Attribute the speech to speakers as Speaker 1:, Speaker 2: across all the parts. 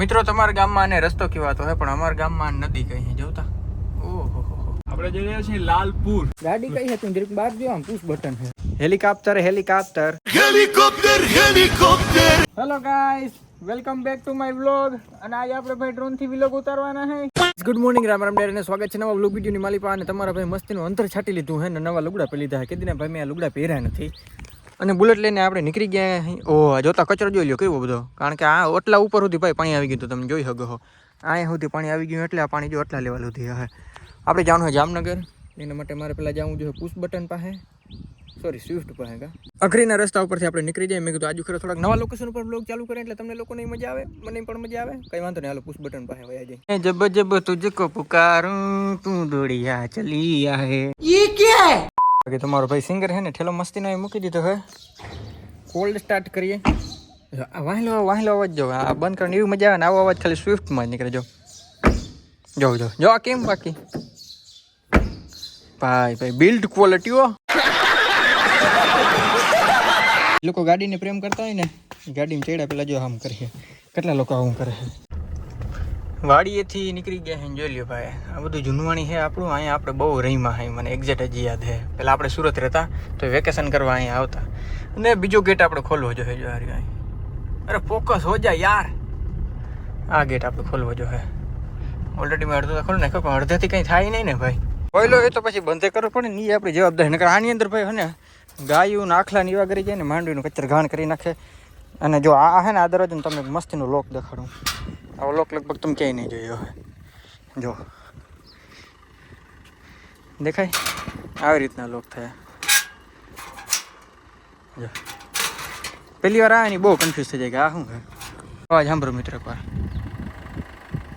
Speaker 1: મિત્રો તમારા ગામમાં આને રસ્તો કહેવાતો હોય પણ અમારા ગામમાં નદી કઈ જોતા? ઓહો
Speaker 2: આપણે જઈ રહ્યા છીએ લાલપુર.
Speaker 1: ગાડી કઈ હતી? જરીક બાર જો આમ પુશ બટન છે. Helicopter helicopter.
Speaker 3: Helicopter, helicopter.
Speaker 1: Hello guys welcome back to my vlog અને આજે આપણે ભાઈ ડ્રોનથી વ્લોગ ઉતારવાના છે. Good morning Ram Ram dear સ્વાગત છે નવા વ્લોગ વીડિયો ની માલિપા. અને તમારા ભાઈ મસ્તીનું અંતર છાટી લીધું હે ને નવા લુગડા પહેરી લીધા કે દીના ભાઈ મેં આ લુગડા પહેર્યા નથી. અને બુલેટ લઈને આપણે નીકળી ગયા ઓ જોતા કચરો જોઈ લો કેવો બધો. કારણ કે આ ઓટલા ઉપર સુધી ભાઈ પાણી આવી ગયું તમે જોઈ શકો હો અહીંયા સુધી પાણી આવી ગયું, એટલે આ પાણી જો ઓટલા લેવા સુધી હવે આપણે જવાનું હોય જામનગર. એના માટે મારે પહેલાં જવું જોઈએ પુશ બટન પાસે. સોરી સ્વિફ્ટ પાસે કા. અઘરીના રસ્તા ઉપરથી આપણે નીકળી જાય મેં કીધું આજુ ખરે થોડાક નવા લોકેશન ઉપર બ્લોગ ચાલુ કરે એટલે તમને લોકોને મજા આવે, મને પણ મજા આવે. કંઈ વાંધો નહીં, હાલો પુશ બટન પાસે વયા જાય જબ જબ તુજકો પુકારું, તું દોડિયા ચલી આહે. ઈ કે? है કે તમારો ભાઈ સિંગર છે ને, ઠેલો મસ્તીનો એ મૂકી દીધો હે કોલ્ડ સ્ટાર્ટ કરીએ. વાહેલો વાહેલો અવાજ જો, આ બંધ કરીને એવી મજા આવે ને, આવો અવાજ ખાલી સ્વિફ્ટમાં જ નીકળે, જો. જો જો જો કેમ બાકી? ભાઈ ભાઈ બિલ્ડ ક્વોલિટીઓ લોકો ગાડીને પ્રેમ કરતા હોય ને, ગાડીમાં ચડ્યા પેલા જો આમ કરીએ કેટલા લોકો આવું કરે છે? વાડીએથી નીકળી ગયા છે જોઈ લ્યો ભાઈ. આ બધું જૂનવાણી છે આપણું, અહીંયા આપણે બહુ રહીમાં છે મને એક્ઝેક્ટ હજી યાદ છે પહેલાં આપણે સુરત રહેતા, તો વેકેશન કરવા અહીંયા આવતા. અને બીજો ગેટ આપણે ખોલવો જોઈએ જો અહીં. અરે ફોકસ હો જા યાર. આ ગેટ આપણે ખોલવો જોઈએ ઓલરેડી મેં અડધો તો ખોલી નાખ્યો, પણ અડધેથી કંઈ થાય નહીં ને ભાઈ. પહેલો એ તો પછી બંધ કરવો પડે ને એ આપણી જવાબદારી. નકર આની અંદર ભાઈ હને, ગાયું નાખલા નીવા કરી જાય ને, માંડવીનું કચર ઘાણ કરી નાખે. અને જો આ હે ને, આ દરવાજો તમને મસ્તીનું લોક દેખાડું. આવો લોક લગભગ તમે ક્યાંય નહીં જોયો હોય. જો. દેખાય? આવી રીતના લોક થયા. જો. પહેલી વાર આવે ને બહુ કન્ફ્યુઝ થઈ જાય કે આ શું અવાજ સાંભળો મિત્ર એકવાર.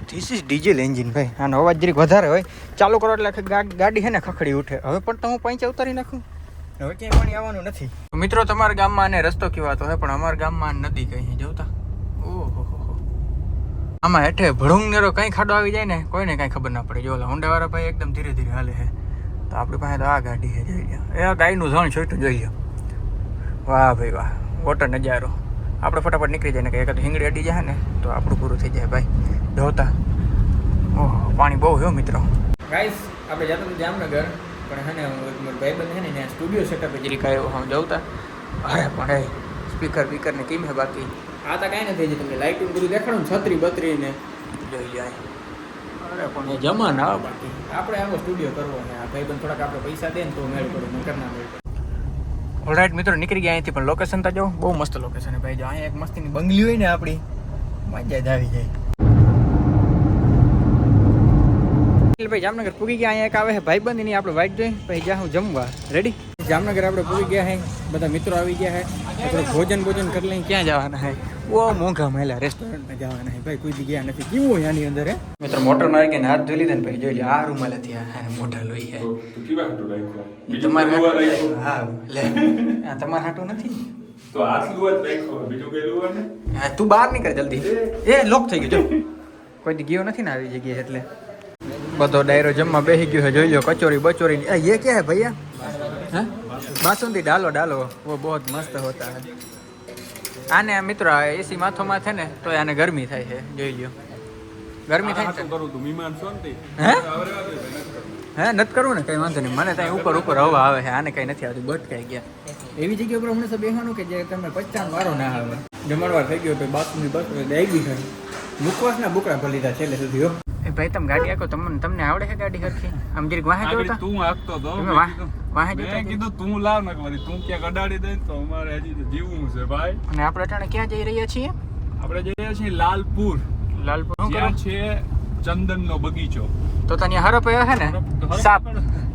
Speaker 1: ધીસ ઇઝ ડીઝલ એન્જિન ભાઈ. આનો અવાજ જરીક વધારે હોય. ચાલુ કરો એટલે ગાડી છે ને ખખડી ઉઠે. હવે પણ તો હું પાંચે ઉતારી નાખું. હવે ક્યાંય પાણી આવવાનું નથી. મિત્રો, તમારા ગામમાં આને રસ્તો કહેવાતો હોય, પણ અમારા ગામમાં નદી કઈ જોતા? આમાં હેઠે ભળુંગ નેરો કઈ ખાડો આવી જાય ને, કોઈને કઈ ખબર ના પડે. જો ઓલા હોન્ડાવાળા ભાઈ એકદમ ધીરે ધીરે હાલે છે. તો આપણી પાસે તો આ ગાડી છે, જોઈ એ આ ગાયનું ઝણ છોટું જોઈ લ્યો. વાહ ભાઈ વાહ વોટર નજારો. આપણે ફટાફટ નીકળી જાય ને કે એકાદ હિંગડી અડી જાય ને, તો આપણું પૂરું થઈ જાય ભાઈ. ધોતા. ઓહ, પાણી બહુ હો મિત્રો. ગાઈસ આપણે જતા હતા જામનગર, પણ હે ને મારો ભાઈબંધ છે ને સ્ટુડિયો સેટઅપ જરી કાંઈ હું જવતા અરે પણ હે સ્પીકર બીકર ને કેમ હે બાકી? આ તો કાંઈ નથી જે તમને લાઇટિંગ બધું દેખાડો ને છત્રી બત્રી ને. જોઈ જાય. અરે પણ એ જમાન આવે બાકી. આપણે આવો સ્ટુડિયો કરવો ને આ ભાઈબંધ થોડાક આપણે પૈસા દે ને તો મેળ પડે નકર ના મેળ પડે. ઓલરાઈટ મિત્રો નીકળી ગયા અહીંથી પણ લોકેશન તો જો બહુ મસ્ત લોકેશન છે ભાઈ જો અહીંયા એક મસ્તીની બંગલી હોય ને આપણી મજા જ આવી જાય. એટલે ભાઈ જામનગર પૂગી ગયા અહીંયા એક આવે છે ભાઈબંધ એની આપણે વાઈટ જોઈ પછી જ્યાં હું જમવા. રેડી જામનગર આપણે પૂરી ગયા હે બધા મિત્રો આવી ગયા હે આપણે ભોજન ભોજન કરી લઈને ક્યાં જવાના હે? બહુ મોંઘા મહિલા રેસ્ટોરન્ટમાં જવાના હે. ભાઈ કોઈ જગ્યા નથી. કેવું એની અંદર હે? મિત્રો મોટર મારી હાથ ધોઈ લીધા ને પછી જોઈ લે આ રૂમાલ હતી હા મોઢા લોહી
Speaker 2: હે.
Speaker 1: તમારે હા લે. તમારે હાટું નથી?
Speaker 2: તો આટલું જ રાખો બીજું કેલું
Speaker 1: હા તું બહાર નીકળ જલ્દી. એ. લોક થઈ ગયો જો. કોઈ ગયો નથી ને આવી જગ્યાએ એટલે. બધો ડાયરો જમવા બેસી ગયો છે જોઈ લો કચોરી બચોરી એ ક્યાં હે ભૈયા? હે? બાસુંદી ડાલો ડાલો. વો બહુ મસ્ત હોતા હે. આને મિત્રો એસી માથોમાં છે ને તો આને ગરમી થાય છે. જોઈ લ્યો. ગરમી થાય ને
Speaker 2: કરું તું? મીમાન છો ને
Speaker 1: હે? હે નત કરું ને? કઈ વાંધો નહીં. મને ત્યાં ઉપર ઉપર હવા આવે છે. આને કઈ નથી આવતું. બટ બટકાઈ ગયા. એવી જગ્યા ઉપર હમણાં બેસવાનું કે જે તમે પચાસ વારો ના આવે. જમણવાર થઈ ગયો તો બાથરૂમની બસ દઈ ગઈ થાય મુકવાસના બુકડા ભરી લીધા છેલ્લે સુધી એ ભાઈ તમે ગાડી આખો તમને તમને આવડે છે ગાડી સરખી આમ જરીક વાહ
Speaker 2: તું? આખતો
Speaker 1: તો
Speaker 2: મેં કીધું- તું લાવ ને વળી તું ક્યાંક અડાડી દે તો અમારે હજી જીવવું છે ભાઈ.
Speaker 1: અને આપણે અટાણે ક્યાં જઈ રહ્યા છીએ?
Speaker 2: આપણે જઈ રહ્યા છીએ લાલપુર.
Speaker 1: લાલપુર.
Speaker 2: જ્યાં છે ચંદનનો બગીચો.
Speaker 1: તો તને હરપ હે ને? સાપ.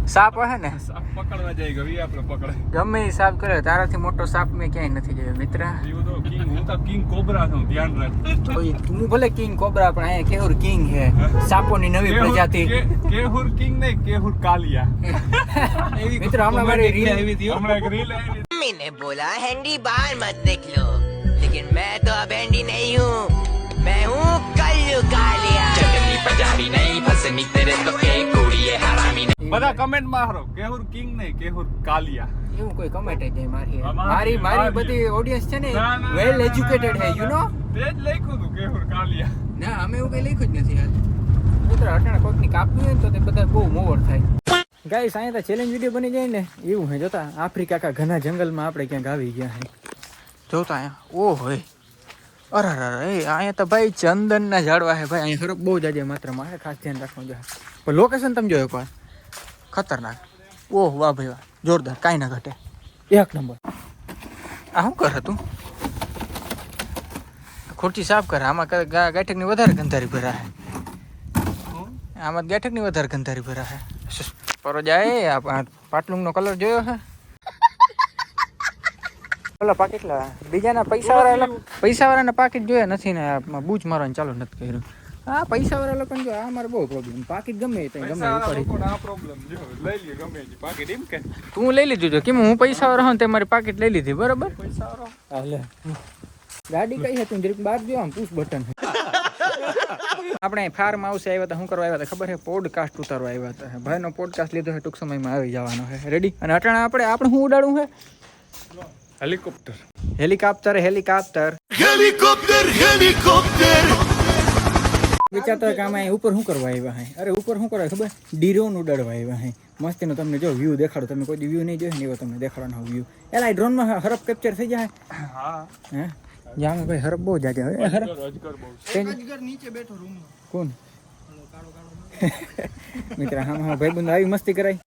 Speaker 1: સાપ હે ને
Speaker 2: સાપ પકડવા જાય ગવી આપણે પકડે
Speaker 1: ગમે એ સાપ કરે તારાથી મોટો સાપ મેં ક્યાંય નથી જોયો મિત્ર
Speaker 2: એવું તો કિંગ હું તો કિંગ કોબરા છું ધ્યાન રાખ
Speaker 1: તો ઈ તું ભલે કિંગ કોબરા પણ અહીંયા કેહુર કિંગ હે સાપોની નવી
Speaker 2: કેહુર-
Speaker 1: પ્રજાતિ
Speaker 2: કે- કેહુર કિંગ નહીં કેહુર કાલિયા
Speaker 1: મિત્રો હમણાં મારી રીલ આવી હતી
Speaker 2: હમણાં એક રીલ આવી
Speaker 4: मम्मी ने बोला हैंडी बाहर मत देख लो लेकिन मैं तो अब हैंडी नहीं हूँ मैं हूँ कल्लू कालिया
Speaker 5: चटनी पजामी नहीं फसनी तेरे तो
Speaker 2: બધા કમેન્ટમાં હારો. કેહુર કિંગ નહીં કેહુર કાલિયા.
Speaker 1: એવું કોઈ કમેન્ટ જ નહીં મારી
Speaker 2: અમારી-
Speaker 1: મારી મારી
Speaker 2: મારી.
Speaker 1: બધી ઓડિયન્સ છે ને
Speaker 2: ના, ના,
Speaker 1: વેલ
Speaker 2: ના,
Speaker 1: એજ્યુકેટેડ
Speaker 2: ના,
Speaker 1: હે યુ નો.
Speaker 2: તે જ લખ્યું હતું કેહુર કાલિયા.
Speaker 1: આમે એવું કઈ લખ્યું જ નથી યાર મિત્ર અટાણે કોકની કાપવી હોય ને તો તે બધા બહુ મોવર થાય. ગાઈસ અહીંયા તો ચેલેન્જ વીડિયો બની જાય ને એવું હે જોતા? આફ્રિકા કા ઘણા જંગલમાં આપણે ક્યાંક આવી ગયા હે. જોતા અહીંયા? ઓ હોય. અરે અરે અરે એ અહીંયા તો ભાઈ ચંદનના ઝાડવા હે ભાઈ અહીંયા હરફ બહુ જાજે માત્રામાં હે ખાસ ધ્યાન રાખવું જોઈએ પણ લોકેશન તમે જોયો એકવાર ખતરનાક. ઓહ વાહ ભાઈ વાહ. જોરદાર. કાંઈ ના ઘટે. એક નંબર. આ શું કર હતું? ખુરચી સાફ કરે. આમાં ગાંઠકની વધારે ગંધારી ભરા હે. આમાં ગાંઠકની વધારે ગંધારી ભરા હે. પરો જાય. આ પાટલુંગનો કલર જોયો હે. ઓલા પાકીટલા બીજાના પૈસા વાળા પૈસા વાળાના પાકીટ જોયા નથી ને બૂજ મારવાનું ચાલુ નથી કર્યું. આ પૈસા વાળા લોકોને જો આ મારે બહુ પ્રોબ્લેમ પાકીટ ગમે તે ગમે એ ઉપાડી.
Speaker 2: આ પ્રોબ્લેમ જો લઈ લે ગમે તે પાકીટ એમ કે.
Speaker 1: તું લઈ લીધું જો કેમ હું પૈસા વાળો હું તે મારી પાકીટ લઈ લીધી બરાબર?
Speaker 2: પૈસા વાળો
Speaker 1: હાલે ગાડી કઈ હતી? જરીક બાર જો આમ પુશ બટન આપણે ફાર્મ આવશે આવ્યા હતા શું કરવા આવ્યા હતા ખબર છે? પોડકાસ્ટ ઉતારવા આવ્યા હતા. ભાઈનો પોડકાસ્ટ લીધો છે ટૂંક સમયમાં આવી જવાનો છે. રેડી અને અટાણે આપણે આપણે શું ઉડાડવું છે?
Speaker 2: Helicopter
Speaker 1: helicopter helicopter
Speaker 3: helicopter helicopter.
Speaker 1: વિચારતો હોય કે આમાં અહીં ઉપર શું કરવા આવ્યા હે? અરે ઉપર શું કરવા ખબર? ડીરોન ઉડાડવા આવ્યા હે. મસ્તીનો તમને જો વ્યૂ દેખાડો. તમે કોઈ વ્યૂ નહીં જોયો ને એવો તમને દેખાડવાનો વ્યૂ એલા ડ્રોનમાં હરફ કેપ્ચર થઈ જાય
Speaker 2: હા?
Speaker 1: હે. જામે ભાઈ હરફ બહુ જાગે. હવે હરફ?
Speaker 2: અજગર બહુ
Speaker 1: કોણ? મિત્ર હા હા ભાઈ બંધ આવી મસ્તી કરાય.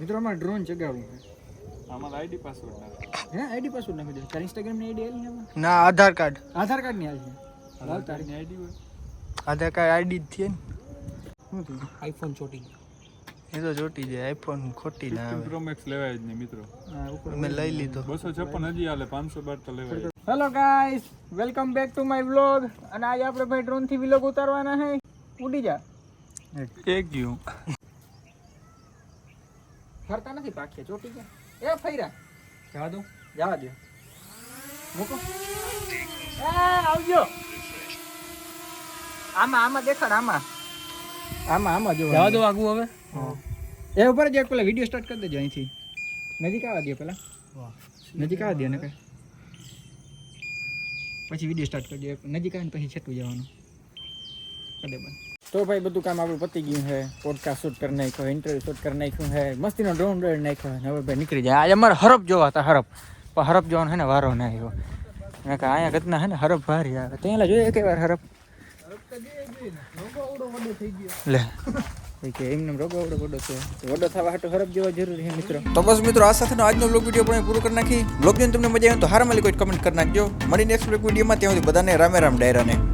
Speaker 1: મિત્રો અમારે ડ્રોન ચગાવ્યું
Speaker 2: આમાં આઈડી પાસવર્ડ
Speaker 1: હે આઈડી પાસવર્ડ નાખી દે. તારી ઇન્સ્ટાગ્રામની આઈડી આલી ના આધાર કાર્ડ. આધાર કાર્ડની આલી લાવ તારી
Speaker 2: તારી આઈડી હોય.
Speaker 1: આધાર કાર્ડ આઈડી જ છે ને. શું થયું?
Speaker 6: આઈફોન ચોટી
Speaker 1: એ તો જોટી જાય આઈફોન ખોટી ના આવે.
Speaker 2: પ્રો મેક્સ લેવાય જ નહીં મિત્રો.
Speaker 1: હા, ઉપર મેં લઈ લીધો.
Speaker 2: બસો છપ્પન હજી હાલે પાંચસો બાર તો લેવાય.
Speaker 1: Hello guys welcome back to my vlog અને આજે આપણે ભાઈ ડ્રોનથી વ્લોગ ઉતારવાના છે ઉડી જા.
Speaker 2: એક ગયું
Speaker 1: ફરતા નથી પાક્યા ચોટી ગયા. એ ફૈરા જવા દો. જવા દો. મૂકો. એ આવજો. આમાં આમાં દેખાડ આમાં. આમાં આમાં જો
Speaker 6: જવા દો આગું હવે.
Speaker 1: એ ઉપર જ એક પેલા વીડિયો સ્ટાર્ટ કરી દેજો અહીંથી. નજીક આવવા દે પેલા. નજીક આવવા દે ને કઈ. પછી વીડિયો સ્ટાર્ટ કરજો એક નજીક આવે ને પછી છેટું જવાનું. કદે બંધ તો ભાઈ બધું કામ આપણું પતી ગયું છે. પોડકાસ્ટ શૂટ કરી નાખ્યો ઇન્ટરવ્યુ શૂટ કરી નાખ્યું છે. મસ્તીનો ડ્રોન ડ્રોન નાખ્યો છે. ને હવે ભાઈ નીકળી જાય. આજે અમારે હરફ જોવા હતા હરફ. પણ હરફ જોવાનો છે ને વારો ના આવ્યો મેં કહા અહીંયા ઘટના છે ને હરફ ભારી આવે. ત્યાં જોઈએ એક વાર હરફ. લે. કે એમને રોગો વડો છે. વડો થવા હાટો હરફ જેવા જરૂરી છે મિત્રો.
Speaker 7: તો બસ મિત્રો આ સાથેનો આજનો બ્લોગ વીડિયો પણ પૂરો કરી નાખી. બ્લોગ જોઈને તમને મજા આવે તો હારામાં કોઈ કમેન્ટ કરી નાખજો. મળી નેક્સ્ટ બ્લોગ વિડીયોમાં ત્યાં સુધી બધાને રામે રામ ડાયરાને.